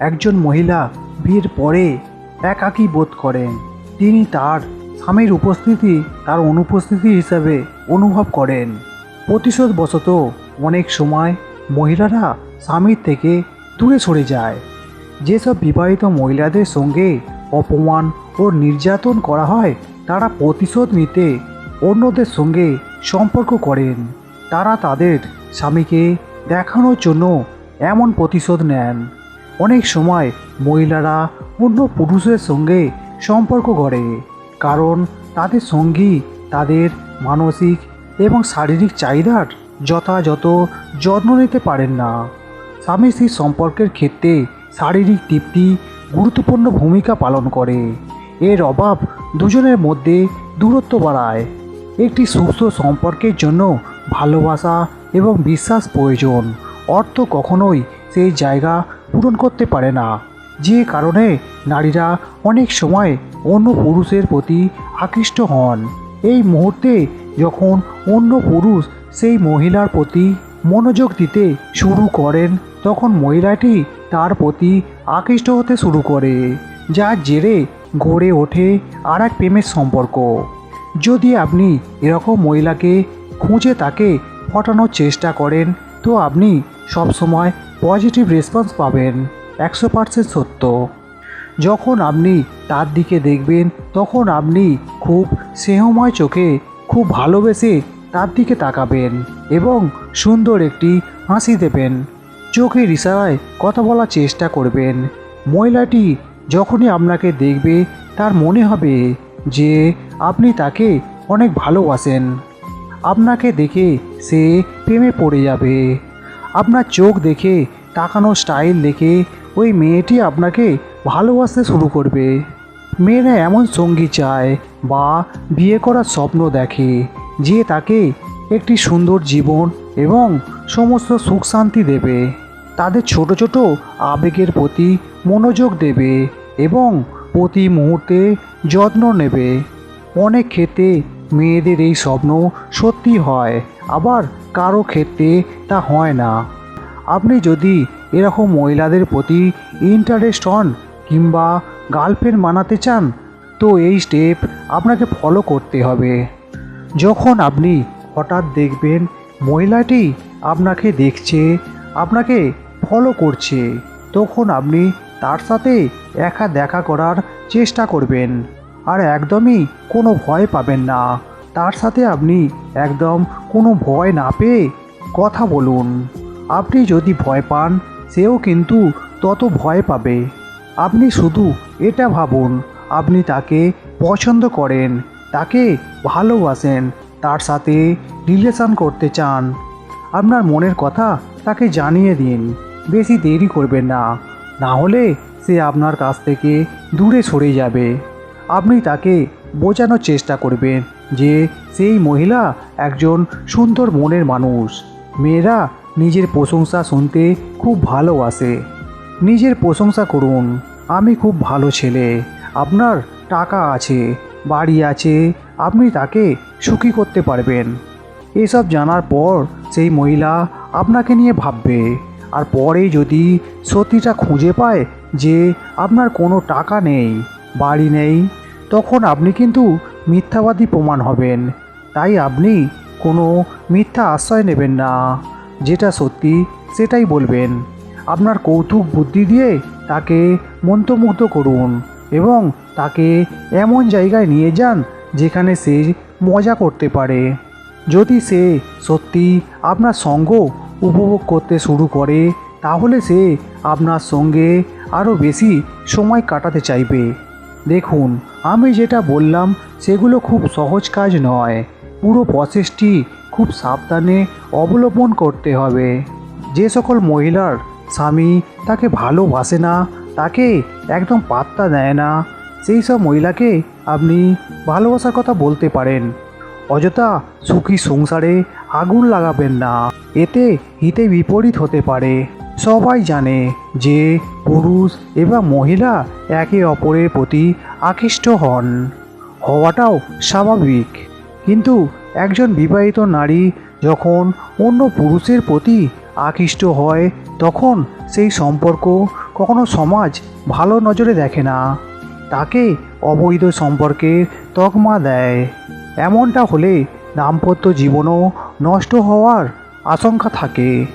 একজন মহিলা ভিড় পরে একাকী বোধ করেন। তিনি তার স্বামীর উপস্থিতি তার অনুপস্থিতি হিসাবে অনুভব করেন। প্রতিশোধবশত অনেক সময় মহিলারা স্বামীর থেকে দূরে সরে যায়। যেসব বিবাহিত মহিলাদের সঙ্গে অপমান ও নির্যাতন করা হয়, তারা প্রতিশোধ নিতে অন্যদের সঙ্গে সম্পর্ক করেন। তারা তাদের স্বামীকে দেখানোর জন্য এমন প্রতিশোধ নেন। অনেক সময় মহিলারা অন্য পুরুষের সঙ্গে সম্পর্ক করে কারণ তাদের সঙ্গী তাদের মানসিক এবং শারীরিক চাহিদার যথাযথ যত্ন নিতে পারেন না। স্বামী স্ত্রীর সম্পর্কের ক্ষেত্রে শারীরিক তৃপ্তি গুরুত্বপূর্ণ ভূমিকা পালন করে। এর অভাব দুজনের মধ্যে দূরত্ব বাড়ায়। একটি সুস্থ সম্পর্কের জন্য ভালোবাসা এবং বিশ্বাস প্রয়োজন। অর্থ কখনোই সেই জায়গা পূরণ করতে পারে না। যে কারণে নারীরা অনেক সময় অন্য পুরুষের প্রতি আকৃষ্ট হন। এই মুহূর্তে যখন অন্য পুরুষ সেই মহিলার প্রতি মনোযোগ দিতে শুরু করেন, তখন মহিলাটি তার প্রতি আকৃষ্ট হতে শুরু করে, যার জেরে গড়ে ওঠে আর এক প্রেমের সম্পর্ক। যদি আপনি এরকম মহিলাকে খুঁজে তাকে ফটানোর চেষ্টা করেন, তো আপনি সবসময় পজিটিভ রেসপন্স পাবেন, একশো পার্সেন্ট সত্য। যখন আপনি তার দিকে দেখবেন, তখন আপনি খুব স্নেহময় চোখে খুব ভালোবেসে তার দিকে তাকাবেন এবং সুন্দর একটি হাসি দেবেন। চোখের ইশারায় কথা বলার চেষ্টা করবেন। মহিলাটি যখনই আপনাকে দেখবে, তার মনে হবে যে আপনি তাকে অনেক ভালোবাসেন। আপনাকে দেখে সে প্রেমে পড়ে যাবে। আপনার চোখ দেখে তাকানোর স্টাইল দেখে, ওই মেয়েটি আপনাকে ভালোবাসতে শুরু করবে। মেয়েরা এমন সঙ্গী চায় বা বিয়ে করার স্বপ্ন দেখে, যে তাকে একটি সুন্দর জীবন এবং সমস্ত সুখ শান্তি দেবে। তাদের ছোট ছোট আবেগের প্রতি মনোযোগ দেবে এবং প্রতি মুহূর্তে যত্ন নেবে। অনেক ক্ষেত্রে মেয়েদের এই স্বপ্ন সত্যি হয়, আবার কারও ক্ষেত্রে তা হয় না। আপনি যদি এরকম মহিলাদের প্রতি ইন্টারেস্ট হন কিংবা গার্লফ্রেন্ড মানাতে চান, তো এই স্টেপ আপনাকে ফলো করতে হবে। যখন আপনি হঠাৎ দেখবেন মহিলাটি আপনাকে দেখছে, আপনাকে ফলো করছে, তখন আপনি তার সাথে একা দেখা করার চেষ্টা করবেন। আর একদমই কোনো ভয় পাবেন না। তার সাথে আপনি একদম কোনো ভয় না পেয়ে কথা বলুন। আপনি যদি ভয় পান, সেও কিন্তু তত ভয় পাবে। আপনি শুধু এটা ভাবুন, আপনি তাকে পছন্দ করেন, তাকে ভালোবাসেন, তার সাথে রিলেশন করতে চান। আপনার মনের কথা তাকে জানিয়ে দিন, বেশি দেরি করবেন না। না হলে সে আপনার কাছ থেকে দূরে সরে যাবে। আপনি তাকে বোঝানোর চেষ্টা করবেন যে সেই মহিলা একজন সুন্দর মনের মানুষ। মেয়েরা নিজের প্রশংসা শুনতে খুব ভালোবাসে নিজের প্রশংসা করুন, আমি খুব ভালো ছেলে, আপনার টাকা আছে, বাড়ি আছে, আপনি তাকে সুখী করতে পারবেন। এসব জানার পর সেই মহিলা আপনাকে নিয়ে ভাববে। আর পরে যদি সত্যিটা খুঁজে পায় যে আপনার কোনো টাকা নেই, বাড়ি নেই তখন আপনি কিন্তু মিথ্যাবাদী প্রমাণ হবেন। তাই আপনি কোনো মিথ্যা আশ্রয় নেবেন না। যেটা সত্যি, সেটাই বলবেন। আপনার কৌতুক বুদ্ধি দিয়ে তাকে মন্ত্রমুগ্ধ করুন এবং তাকে এমন জায়গায় নিয়ে যান যেখানে সে মজা করতে পারে। যদি সে সত্যি আপনার সঙ্গ উপভোগ করতে শুরু করে, তাহলে সে আপনার সঙ্গে আরও বেশি সময় কাটাতে চাইবে। দেখুন, আমি যেটা বললাম, সেগুলো খুব সহজ কাজ নয়। পুরো প্রসেসটি খুব সাবধানে অবলম্বন করতে হবে। যে সকল মহিলার স্বামী তাকে ভালোবাসে না, তাকে একদম পাত্তা দেয় না, সেই সব মহিলাকে আপনি ভালোবাসার কথা বলতে পারেন। অযথা সুখী সংসারে আগুন লাগাবেন না। এতে হিতে বিপরীত হতে পারে। সবাই জানে যে পুরুষ এবং মহিলা একে অপরের প্রতি আকৃষ্ট হন। হওয়াটাও স্বাভাবিক। কিন্তু একজন বিবাহিত নারী যখন অন্য পুরুষের প্রতি আকৃষ্ট হয়, তখন সেই সম্পর্ক কখনো সমাজ ভালো নজরে দেখে না। তাকে অবৈধ সম্পর্কের তকমা দেয়। এমনটা হলে দাম্পত্য জীবনও নষ্ট হওয়ার আশঙ্কা থাকে।